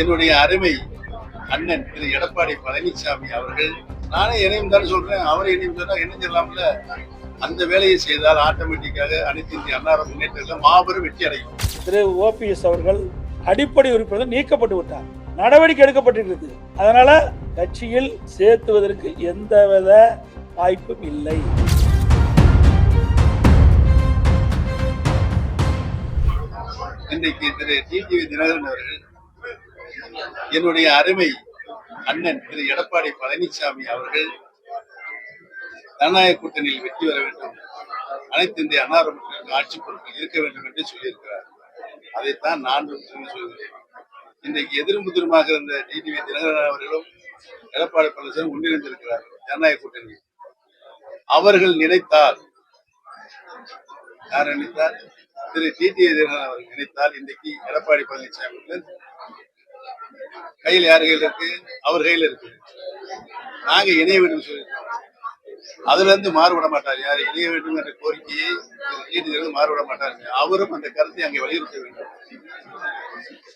என்னுடைய அருமை அண்ணன் திரு எடப்பாடி பழனிசாமி அவர்கள் நானே இணையம் தான் சொல்றேன் அவரை இணையம் சொன்னா என்ன சொல்லலாம்ல அந்த வேலையை செய்தால் ஆட்டோமேட்டிக்காக அனைத்து இந்திய அன்னார முன்னேற்றத்தில் மாபெரும் வெற்றி அடையும். திரு ஓபிஎஸ் அவர்கள் அடிப்படை உறுப்பினர் நீக்கப்பட்டு விட்டார். நடவடிக்கை எடுக்கப்பட்டிருக்கிறது. அதனால கட்சியில் சேர்த்துவதற்கு எந்தவித வாய்ப்பும் இல்லை. இன்றைக்கு திரு டிடிவி தினகரன் அவர்கள் என்னுடைய அருமை அண்ணன் திரு எடப்பாடி பழனிசாமி அவர்கள் ஜனநாயக கூட்டணியில் வெற்றி பெற வேண்டும். அனைத்து இந்திய அனாரம்பத்திற்கு ஆட்சி பொறுப்பில் இருக்க வேண்டும் என்று சொல்லியிருக்கிறார். அதைத்தான் நான் சொல்கிறேன். இன்றைக்கு எதிரும்புதிரமாக இருந்த டிடிவி தினகரன் அவர்களும் எடப்பாடி பழனிசாமி முன்னிருந்திருக்கிறார் ஜனநாயக கூட்டணி அவர்கள் நினைத்தால் யார் நினைத்தார்? திரு டிடிவி தினகரன் அவர்கள் நினைத்தால் இன்றைக்கு எடப்பாடி பழனிசாமி கையில் யார் கையில் இருக்கு? அவர் கையில் இருக்கு. நாங்க இணைய வேண்டும் சொல்லியிருக்கோம். அதுல இருந்து மாறுபட மாட்டார். யார் இணைய வேண்டும் என்ற கோரிக்கையை நீதிபதி மாறுபட மாட்டார். அவரும் அந்த கருத்தை அங்கே வலியுறுத்த வேண்டும்.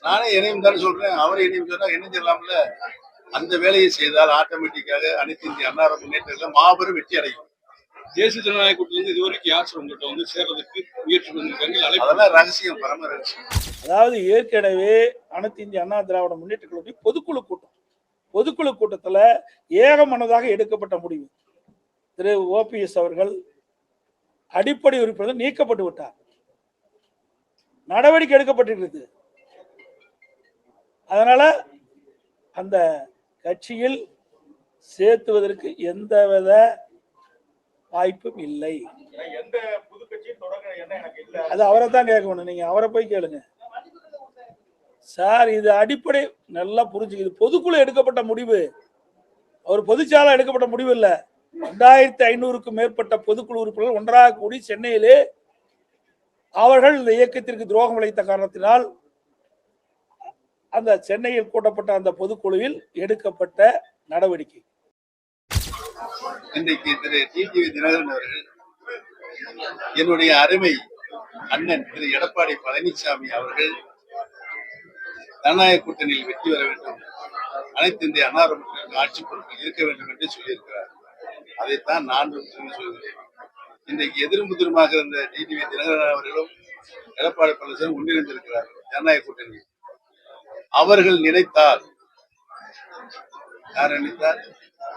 நானே இணையம் தான் சொல்றேன். அவரை இணையம் சொன்னா என்ன சொல்லலாம்ல அந்த வேலையை செய்தால் ஆட்டோமேட்டிக்காக அனைத்து இந்திய அன்னார முன்னேற்றத்தில் மாபெரும் வெற்றி அடையும். தேசிய ஜனநாயக கூட்டத்தில் இது வரைக்கும் யார் உங்கள்கிட்ட வந்து சேர்றதுக்கு முயற்சி பண்ணிருக்காங்க? அதெல்லாம் ரகசியம் பரம ரகசியம். அதாவது ஏற்கனவே அனைத்து இந்திய அண்ணா திராவிட முன்னேற்ற கழகத்துடைய பொதுக்குழு கூட்டம். பொதுக்குழு கூட்டத்துல ஏகமனதாக எடுக்கப்பட்ட முடிவு. திரு ஓபிஎஸ் அவர்கள் அடிப்படை உறுப்பினர் நீக்கப்பட்டு விட்டார். நடவடிக்கை எடுக்கப்பட்டிருக்கிறது. அதனால அந்த கட்சியில் சேர்த்துவதற்கு எந்தவித வாய்ப்பும் இல்லை. அது அவரை தான் கேட்கணும். நீங்க அவரை போய் கேளுங்க. சார் இது அடிப்படை நல்லா புரிஞ்சுக்குது பொதுக்குழு எடுக்கப்பட்ட முடிவு. ஒரு பொதுச்சாலை எடுக்கப்பட்ட முடிவு இல்ல. ரெண்டாயிரத்தி ஐநூறுக்கும் மேற்பட்ட பொதுக்குழு உறுப்பினர்கள் ஒன்றாக கூடி சென்னையிலே அவர்கள் இந்த இயக்கத்திற்கு துரோகம் இழைத்த காரணத்தினால் அந்த சென்னையில் கூட்டப்பட்ட அந்த பொதுக்குழுவில் எடுக்கப்பட்ட நடவடிக்கை. இன்றைக்கு திரு டிடிவி தினகரன் அவர்கள் என்னுடைய அருமை அண்ணன் திரு எடப்பாடி பழனிசாமி அவர்கள் ஜனநாயக கூட்டணியில் வெற்றி பெற வேண்டும். அனைத்து இந்திய அனாரம்பத்திற்கு ஆட்சி பொறுப்பில் இருக்க வேண்டும் என்று சொல்லியிருக்கிறார். அதைத்தான் நான் சொல்கிறேன். இன்றைக்கு எதிரும் புதிருமாக இருந்த டிடிவி தினகரன் அவர்களும் எடப்பாடி பழனிசாமி ஒன்றிணைந்திருக்கிறார் ஜனநாயக கூட்டணியில். அவர்கள் நினைத்தால் யார் நினைத்தார்?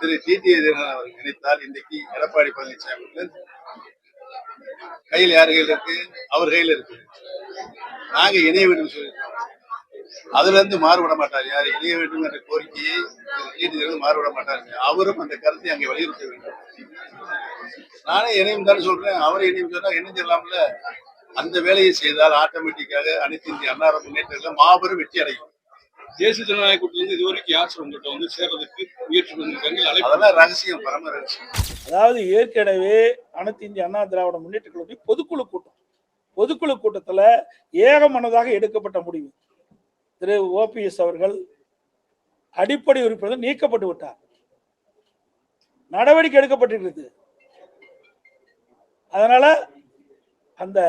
திரு டிடி தினகரன் நினைத்தால் இன்றைக்கு எடப்பாடி பழனிசாமி கையில் யார் கையில் இருக்கு? அவர் கையில் இருக்கு. நாங்க இணைய வேண்டும் சொல்லியிருக்கோம். அதுல இருந்து மாறுபட மாட்டார். யார் இணைய வேண்டும் என்ற கோரிக்கையை நீதிபதி மாறுபட மாட்டார். அவரும் அந்த கருத்தை அங்கே வலியுறுத்த வேண்டும். நானே இணையம் தான் சொல்றேன். அவரை இணையம் சொன்னா என்ன சொல்லலாம்ல அந்த வேலையை செய்தால் ஆட்டோமேட்டிக்காக அனைத்து இந்திய அன்னார முன்னேற்றத்தில் மாபெரும் வெற்றி அடையும். தேசிய ஜனநாயக கூட்டத்தில் இது வரைக்கும் யார் உங்கள்கிட்ட வந்து சேர்றதுக்கு முயற்சி பண்ணிருக்காங்க? அதெல்லாம் ரகசியம் பரம ரகசியம். அதாவது ஏற்கனவே அனைத்து இந்திய அண்ணா திராவிட முன்னேற்ற கழகத்துடைய பொதுக்குழு கூட்டம். பொதுக்குழு கூட்டத்துல ஏகமனதாக எடுக்கப்பட்ட முடிவு. திரு ஓபிஎஸ் அவர்கள் அடிப்படை உறுப்பினர் நீக்கப்பட்டு விட்டார். நடவடிக்கை எடுக்கப்பட்டிருக்கிறது. அதனால அந்த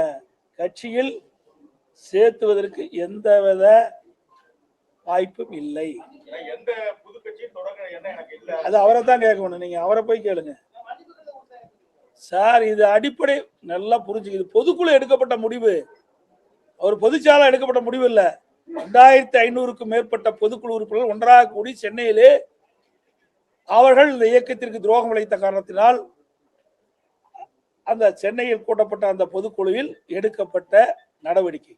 கட்சியில் சேர்த்துவதற்கு எந்தவித வாய்ப்பும் இல்லை. அது அவரை தான் கேட்கணும். நீங்க அவரை போய் கேளுங்க. சார் இது அடிப்படை நல்லா புரிஞ்சுக்குது பொதுக்குழு எடுக்கப்பட்ட முடிவு. ஒரு பொதுச்சாலை எடுக்கப்பட்ட முடிவு இல்ல. ரெண்டாயிரத்தி ஐநூறுக்கும் மேற்பட்ட பொதுக்குழு உறுப்பினர்கள் ஒன்றாக கூடி சென்னையிலே அவர்கள் இந்த இயக்கத்திற்கு துரோகம் இழைத்த காரணத்தினால் அந்த சென்னையில் கூட்டப்பட்ட அந்த பொதுக்குழுவில் எடுக்கப்பட்ட நடவடிக்கை.